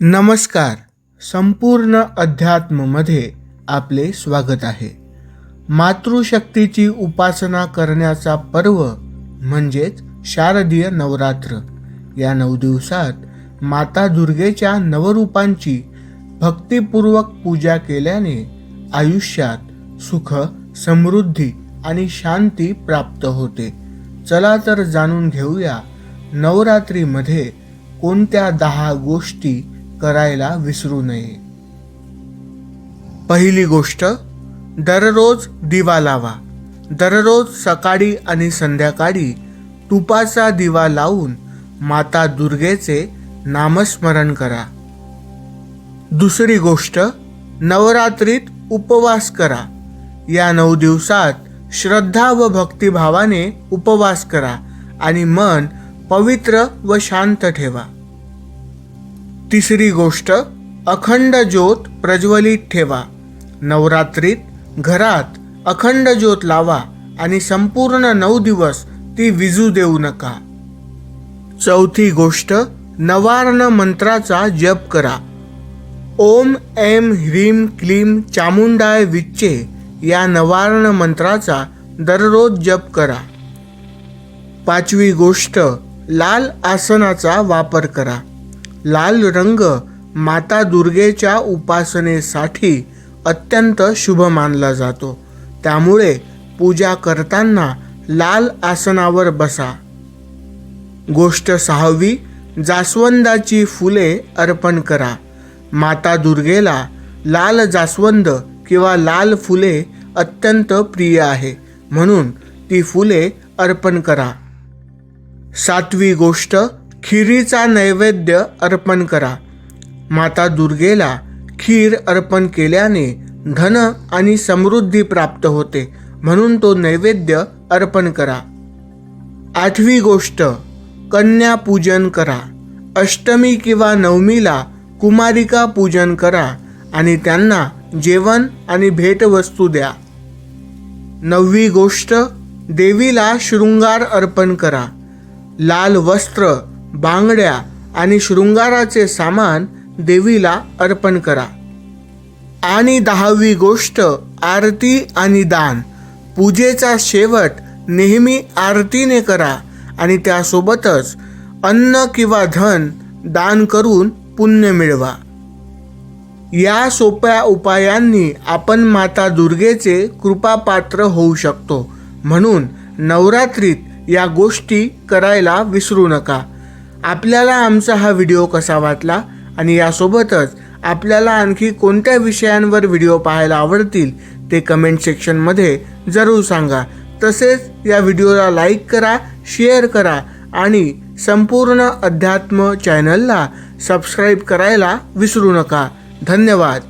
नमस्कार. संपूर्ण अध्यात्ममध्ये आपले स्वागत आहे. मातृशक्तीची उपासना करण्याचा पर्व म्हणजेच शारदीय नवरात्र. या नऊ दिवसात माता दुर्गेच्या नवरूपांची भक्तिपूर्वक पूजा केल्याने आयुष्यात सुख समृद्धी आणि शांती प्राप्त होते. चला तर जाणून घेऊया नवरात्रीमध्ये कोणत्या दहा गोष्टी करायला विसरू नये. पहिली गोष्ट दररोज दिवा लावा. दररोज सकाळी आणि संध्याकाळी तुपाचा दिवा लावून माता दुर्गेचे नामस्मरण करा. दुसरी गोष्ट नवरात्रीत उपवास करा. या नऊ दिवसात श्रद्धा व भक्तिभावाने उपवास करा आणि मन पवित्र व शांत ठेवा. तिसरी गोष्ट अखंड ज्योत प्रज्वलित ठेवा. नवरात्रीत घरात अखंड ज्योत लावा आणि संपूर्ण नऊ दिवस ती विजू देऊ नका. चौथी गोष्ट नवार्ण मंत्राचा जप करा. ओम एम ह्रीम क्लीम चामुंडाय विच्चे या नवार्ण मंत्राचा दररोज जप करा. पाचवी गोष्ट लाल आसनाचा वापर करा. लाल रंग माता दुर्गेच्या उपासनेसाठी अत्यंत शुभ मानला जातो. त्यामुळे पूजा करताना लाल आसनावर बसा. गोष्ट सहावी जास्वंदाची फुले अर्पण करा. माता दुर्गेला लाल जास्वंद किंवा लाल फुले अत्यंत प्रिय आहे. म्हणून ती फुले अर्पण करा. सातवी गोष्ट खिरीचा नैवेद्य अर्पण करा. माता दुर्गेला खीर अर्पण केल्याने धन आणि समृद्धी प्राप्त होते म्हणून तो नैवेद्य अर्पण करा. आठवी गोष्ट कन्या पूजन करा. अष्टमी किंवा नवमीला कुमारिका पूजन करा आणि त्यांना जेवण आणि भेटवस्तू द्या. नववी गोष्ट देवीला शृंगार अर्पण करा. लाल वस्त्र बांगड्या आणि शृंगाराचे सामान देवीला अर्पण करा. आणि दहावी गोष्ट आरती आणि दान. पूजेचा शेवट नेहमी आरतीने करा आणि त्यासोबतच अन्न किंवा धन दान करून पुण्य मिळवा. या सोप्या उपायांनी आपण माता दुर्गेचे कृपापात्र होऊ शकतो. म्हणून नवरात्रीत या गोष्टी करायला विसरू नका. आपल्याला आमचा हा व्हिडिओ कसा वाटला आणि यासोबतच आपल्याला आणखी कोणत्या विषयांवर व्हिडिओ पाहायला आवडतील ते कमेंट सेक्शनमध्ये जरूर सांगा. तसेच या व्हिडिओला लाईक करा शेअर करा आणि संपूर्ण अध्यात्म चॅनलला सबस्क्राईब करायला विसरू नका. धन्यवाद.